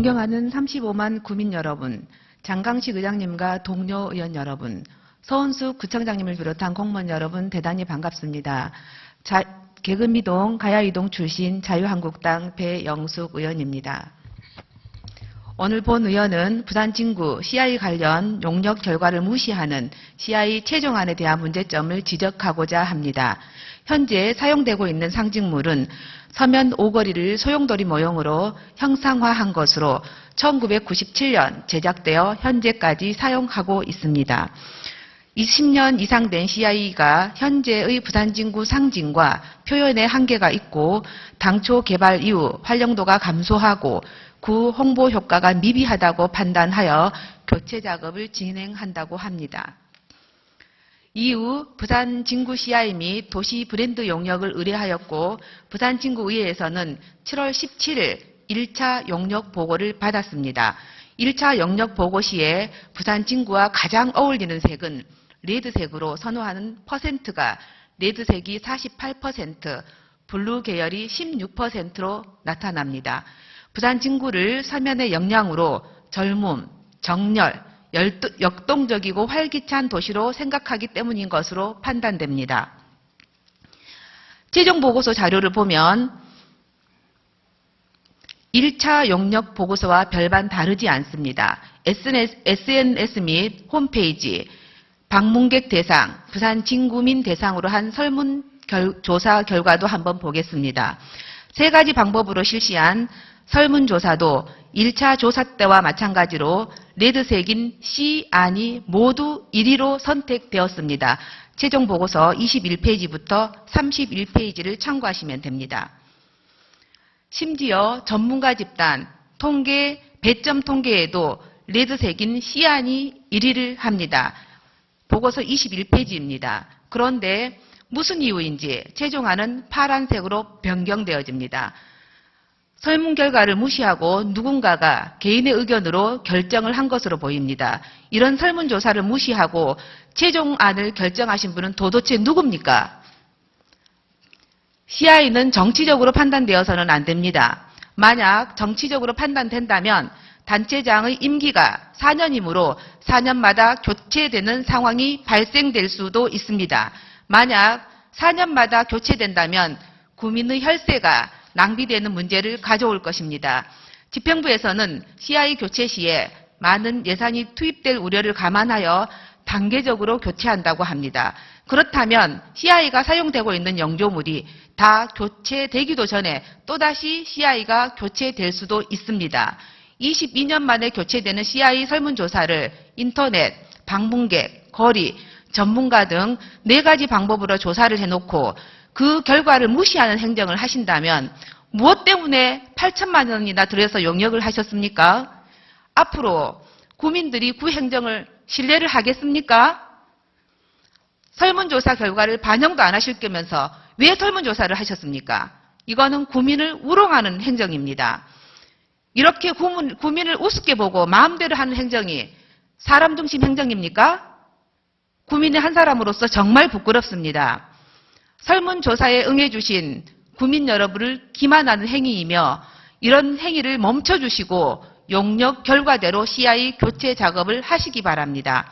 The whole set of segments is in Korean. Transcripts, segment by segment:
존경하는 35만 구민 여러분, 장강식 의장님과 동료 의원 여러분, 서은숙 구청장님을 비롯한 공무원 여러분 대단히 반갑습니다. 자, 개근미동 가야이동 출신 자유한국당 배영숙 의원입니다. 오늘 본 의원은 부산 진구 CI 관련 용역 결과를 무시하는 CI 최종안에 대한 문제점을 지적하고자 합니다. 현재 사용되고 있는 상징물은 서면 오거리를 소용돌이 모형으로 형상화한 것으로 1997년 제작되어 현재까지 사용하고 있습니다. 20년 이상 된 CI가 현재의 부산 진구 상징과 표현에 한계가 있고 당초 개발 이후 활용도가 감소하고 구 홍보 효과가 미비하다고 판단하여 교체 작업을 진행한다고 합니다. 이후 부산 진구 CI 및 도시 브랜드 용역을 의뢰하였고 부산 진구의회에서는 7월 17일 1차 용역 보고를 받았습니다. 1차 용역 보고 시에 부산 진구와 가장 어울리는 색은 레드색으로 선호하는 퍼센트가 레드색이 48%, 블루 계열이 16%로 나타납니다. 부산 진구를 서면의 역량으로 젊음, 정열, 역동적이고 활기찬 도시로 생각하기 때문인 것으로 판단됩니다. 최종 보고서 자료를 보면 1차 용역 보고서와 별반 다르지 않습니다. SNS 및 홈페이지, 방문객 대상, 부산 진구민 대상으로 한 설문 결- 조사 결과도 한번 보겠습니다. 세 가지 방법으로 실시한 설문조사도 1차 조사 때와 마찬가지로 레드색인 C 안이 모두 1위로 선택되었습니다. 최종 보고서 21페이지부터 31페이지를 참고하시면 됩니다. 심지어 전문가 집단 통계 배점 통계에도 레드색인 C안이 1위를 합니다. 보고서 21페이지입니다. 그런데 무슨 이유인지 최종안은 파란색으로 변경되어집니다. 설문 결과를 무시하고 누군가가 개인의 의견으로 결정을 한 것으로 보입니다. 이런 설문조사를 무시하고 최종안을 결정하신 분은 도대체 누굽니까? CI는 정치적으로 판단되어서는 안 됩니다. 만약 정치적으로 판단된다면 단체장의 임기가 4년이므로 4년마다 교체되는 상황이 발생될 수도 있습니다. 만약 4년마다 교체된다면 국민의 혈세가 낭비되는 문제를 가져올 것입니다. 집행부에서는 CI 교체 시에 많은 예산이 투입될 우려를 감안하여 단계적으로 교체한다고 합니다. 그렇다면 CI가 사용되고 있는 영조물이 다 교체되기도 전에 또다시 CI가 교체될 수도 있습니다. 22년 만에 교체되는 CI 설문조사를 인터넷, 방문객, 거리, 전문가 등 네 가지 방법으로 조사를 해놓고 그 결과를 무시하는 행정을 하신다면 무엇 때문에 8천만 원이나 들여서 용역을 하셨습니까? 앞으로 구민들이 구 행정을 신뢰를 하겠습니까? 설문조사 결과를 반영도 안 하실 거면서 왜 설문조사를 하셨습니까? 이거는 구민을 우롱하는 행정입니다. 이렇게 구민, 구민을 우습게 보고 마음대로 하는 행정이 사람 중심 행정입니까? 구민의 한 사람으로서 정말 부끄럽습니다. 설문조사에 응해주신 구민 여러분을 기만하는 행위이며 이런 행위를 멈춰주시고 용역 결과대로 CI 교체 작업을 하시기 바랍니다.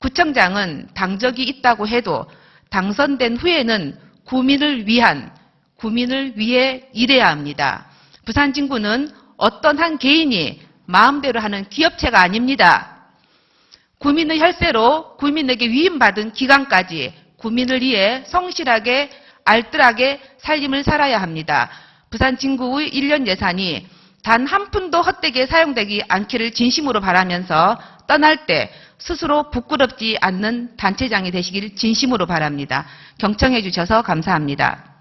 구청장은 당적이 있다고 해도 당선된 후에는 구민을 위한, 구민을 위해 일해야 합니다. 부산 진구는 어떤 한 개인이 마음대로 하는 기업체가 아닙니다. 구민의 혈세로 구민에게 위임받은 기간까지 구민을 위해 성실하게 알뜰하게 살림을 살아야 합니다. 부산 진구의 1년 예산이 단 한 푼도 헛되게 사용되지 않기를 진심으로 바라면서 떠날 때 스스로 부끄럽지 않는 단체장이 되시길 진심으로 바랍니다. 경청해 주셔서 감사합니다.